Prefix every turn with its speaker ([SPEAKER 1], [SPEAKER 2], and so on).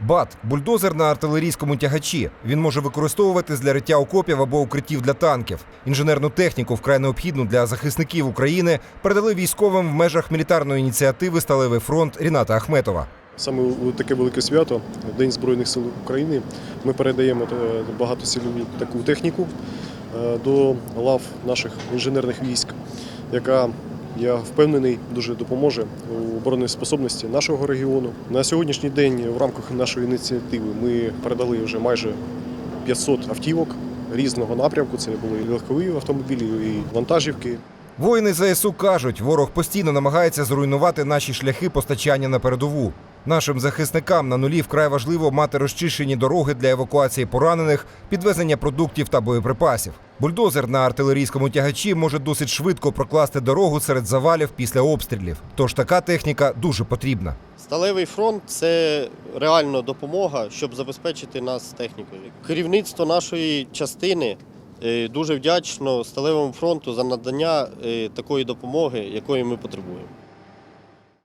[SPEAKER 1] БАТ бульдозер на артилерійському тягачі. Він може використовуватись для риття окопів або укриттів для танків. Інженерну техніку, вкрай необхідну для захисників України, передали військовим в межах мілітарної ініціативи Сталевий фронт Ріната Ахметова.
[SPEAKER 2] Саме у таке велике свято, День Збройних сил України, ми передаємо е, багатосильову таку техніку е, до лав наших інженерних військ, яка, я впевнений, дуже допоможе у обороноспособності нашого регіону. На сьогоднішній день в рамках нашої ініціативи ми передали вже майже 500 автівок різного напрямку. Це були і легкові автомобілі, і вантажівки.
[SPEAKER 1] Воїни ЗСУ кажуть, ворог постійно намагається зруйнувати наші шляхи постачання на передову. Нашим захисникам на нулі вкрай важливо мати розчищені дороги для евакуації поранених, підвезення продуктів та боєприпасів. Бульдозер на артилерійському тягачі може досить швидко прокласти дорогу серед завалів після обстрілів. Тож така техніка дуже потрібна.
[SPEAKER 3] Сталевий фронт це реально допомога, щоб забезпечити нас технікою. Керівництво нашої частини е, дуже вдячно Сталевому фронту за надання е, такої допомоги, якої ми потребуємо.